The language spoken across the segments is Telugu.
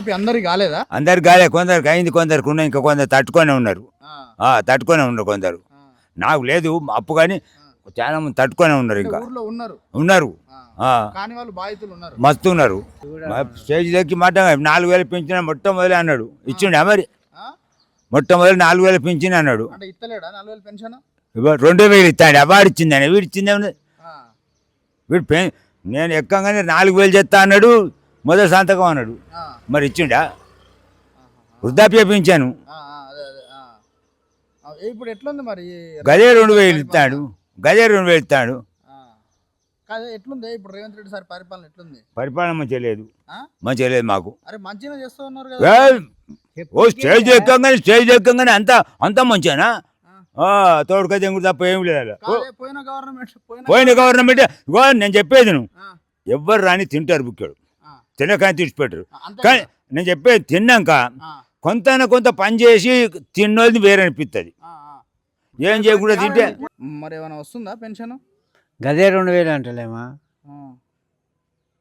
రుణమాఫీ అందరికి కాలేదా? అందరికి కాలే కొందరికి అయింది కొందరికి ఉన్నాయి ఇంకా కొందరు తట్టుకొని ఉన్నారు. ఆ, ఆ, తట్టుకొని ఉన్నారు కొందరు. నాకు లేదు అప్పు కానీ చాలా మంది తట్టుకొని ఉన్నారు ఇంకా. ఊర్లో ఉన్నారు. ఉన్నారు. ఆ. ఆ, కాని వాళ్ళు బాధితులు ఉన్నారు. మస్తు ఉన్నారు. స్టేజ్ దగ్గర మాట నాలుగు వేలు పెంచిన మొట్టమొదటి అన్నాడు. ఇచ్చిండా మరి? ఆ? మొట్టమొదటి నాలుగు వేలు పెంచిన అన్నాడు. రెండు వేలు ఇస్తాడు. వాడు ఇచ్చిందని వీడు ఇచ్చిందే ఉన్నది వీడు పె నేను ఎక్కగానే నాలుగు వేలు చెప్తా అన్నాడు. మొదటి సంతకం అన్నాడు. మరి ఇచ్చిండా? వృద్ధాప్య పెంచాను ఇప్పుడు ఎట్లుంది మరి గదే రెండు వేలు ఇస్తాడు. గదే రెండు వేలు ఇస్తాడు. ఎట్లుంది? ఇప్పుడు రేవంత్ రెడ్డి సార్ పరిపాలన ఎట్లుంది? పరిపాలన మంచిగా లేదు. ఆ? మంచిగా లేదు మాకు. అరే మంచిగా చేస్తూ ఉన్నారు కదా. ఓ స్టేజ్ ఎక్కగానే స్టేజ్ ఎక్కగానే అంత అంత మంచిగానా? తోడుక దెంగుడు తప్ప ఏం లేదు పోయిన గవర్నమెంట్ పోయిన గవర్నమెంట్ నేను చెప్పేది నువ్వు ఎవ్వరు రాని తింటారు బుక్కాడు. ఆ. తినకాని తీసిపెట్టరు కానీ? నేను చెప్పేది తిన్నాక కొంత కొంత పని చేసి తిన్నోది వేరే అనిపిస్తుంది ఆ, ఆ. ఏం చేయకుండా తింటే మరి ఏమైనా వస్తుందా పెన్షన్ గదే రెండు వేలు అంటలేమా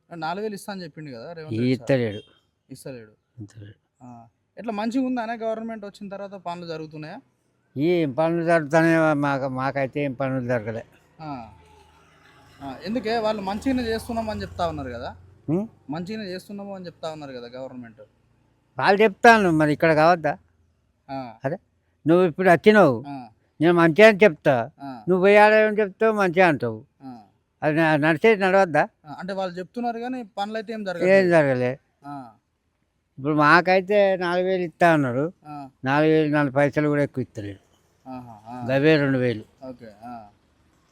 నాలుగు వేలు ఇస్తా అని చెప్పిండు కదా ఇస్తలేడు ఇత్తలేడు. ఆ. ఎట్లా మంచిగా ఉందానే గవర్నమెంట్ వచ్చిన తర్వాత పనులు జరుగుతున్నాయా ఏం పనులు జరుగుతానే మాకు మాకైతే ఏం పనులు జరగలే ఎందుకే వాళ్ళు మంచిగానే చేస్తున్నామని చెప్తా ఉన్నారు కదా? మంచిగానే చేస్తున్నాము అని చెప్తా ఉన్నారు కదా గవర్నమెంట్. వాళ్ళు చెప్తాను మరి ఇక్కడ కావద్దా? ఆ, నువ్వు ఇప్పుడు వచ్చినావు నేను మంచిగా అని చెప్తా. నువ్వు పోయాడేమని చెప్తావు మంచిగా అంటావు. అది నడిచేది నడవద్దా? అంటే వాళ్ళు చెప్తున్నారు కానీ పనులు అయితే ఏం ఏం జరగదు జరగలే ఇప్పుడు మాకైతే నాలుగు వేలు ఇస్తా అన్నారు నాలుగు వేలు నాలుగు పైసలు కూడా ఎక్కువ ఇస్తలేడు. అవే రెండు వేలు.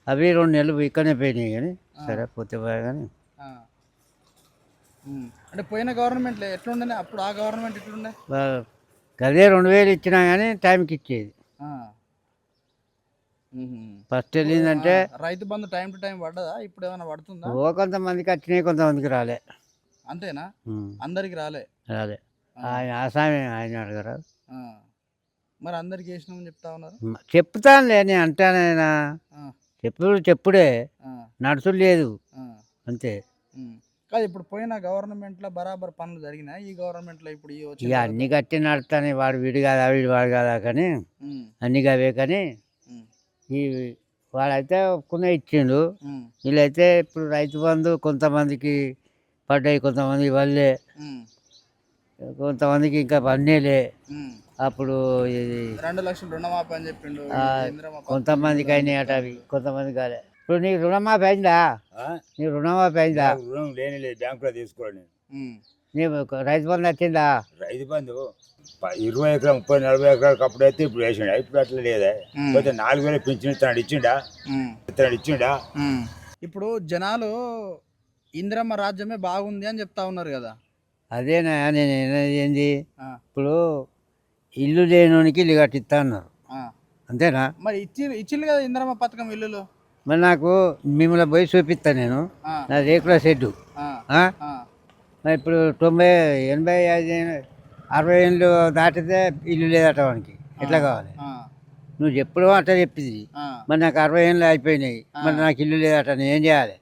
అవి రెండు నెలలు ఇక్కడనే పోయినాయి కానీ సరే పోతే పోయా కానీ. అంటే పోయిన గవర్నమెంట్ ఎట్లుండే అప్పుడు ఆ గవర్నమెంట్ ఎట్లుండే? గదే రెండు వేలు ఇచ్చినా కానీ టైంకి ఇచ్చేది. ఫస్ట్ వెళ్ళిందంటే Rythu Bandhu time to time పడ్డదా? ఇప్పుడు ఏమైనా పడుతుందా? ఓ కొంతమందికి వచ్చినాయి కొంతమందికి రాలే. అంతేనా? అందరికి రాలే? రాలే. ఆయన ఆసామి ఆయన అడగరా. మరి అందరికి వేసినామని చెప్తా ఉన్నారు? చెప్తానులే నేను అంటానైనా చెప్పుడు చెప్పుడే. నడుచుడు లేదు. అంతే. కాదు ఇప్పుడు పోయిన గవర్నమెంట్లో బరాబర్ పనులు జరిగినాయి ఈ గవర్నమెంట్లో ఇప్పుడు ఈ ఇక వచ్చిన అన్ని కట్టి నడుస్తానే వాడు వీడు కాదా వీడు వాడు కాదా కానీ ఉమ్, అన్ని అవే కానీ ఉమ్, ఈ వాడైతే ఒప్పుకునే ఇచ్చిండు. ఉమ్, వీళ్ళైతే ఇప్పుడు రైతు బంధు కొంతమందికి పడ్డాయి కొంతమంది వల్లే ఉమ్, కొంతమందికి ఇంకా పన్నేలే. ఉమ్. అప్పుడు ఇది రెండు లక్షలు రుణమాఫీ అని చెప్పిండు ఆ, ఇందిరమ్మ పథకం కొంతమందికి అయినాయి అట అవి కొంతమంది కాలే. ఇప్పుడు నీకు రుణమాఫీ అయిందా? నీకు రుణమాఫీ అయిందా? రుణం లేని లేదు బ్యాంకులో తీసుకోండి నీకు రైతు బంధు వచ్చిందా రైతు బంధు? ఇరవై ఎకరాలు ముప్పై నలభై ఎకరాలకు అప్పుడు అయితే ఇప్పుడు వేసిండా. ఇప్పుడు అట్లా లేదా. పోతే నాలుగు వేలు పెంచిన ఇస్తున్నాడు ఇచ్చిండా? ఇస్తున్నాడు ఇచ్చిండా. ఇప్పుడు జనాలు ఇందిరమ్మ రాజ్యమే బాగుంది అని చెప్తా ఉన్నారు కదా. అదేనా నేను ఏంది? ఇప్పుడు ఇల్లు లేనోనికి ఇల్లు కట్టిస్తా అన్నారు. అంతేనా? మరి ఇచ్చి ఇచ్చింది కదా ఇందిరమ్మ పథకం ఇల్లులు? మరి నాకు మిమ్మల్ని పోయి చూపిస్తా నేను. నా రేకుల షెడ్డు. ఇప్పుడు తొంభై ఎనభై ఐదు అరవై ఏళ్ళు దాటితే ఇల్లు లేదట వానికి. ఎట్లా కావాలి? నువ్వు ఎప్పుడో అట్లా చెప్పింది. మరి నాకు అరవై ఏళ్ళు అయిపోయినాయి. మరి నాకు ఇల్లు లేదట నేను ఏం చేయాలి.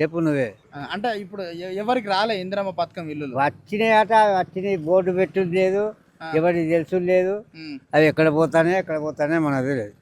చెప్పు నువ్వే. అంటే ఇప్పుడు ఎవరికి రాలే ఇందిరమ్మ పథకం ఇల్లులు? వచ్చినాయి అట వచ్చినాయి. బోర్డు పెట్టుడు లేదు. ఎవరికి తెలుసు లేదు. అవి ఎక్కడ పోతానే ఎక్కడ పోతానే మనకు తెలియదు.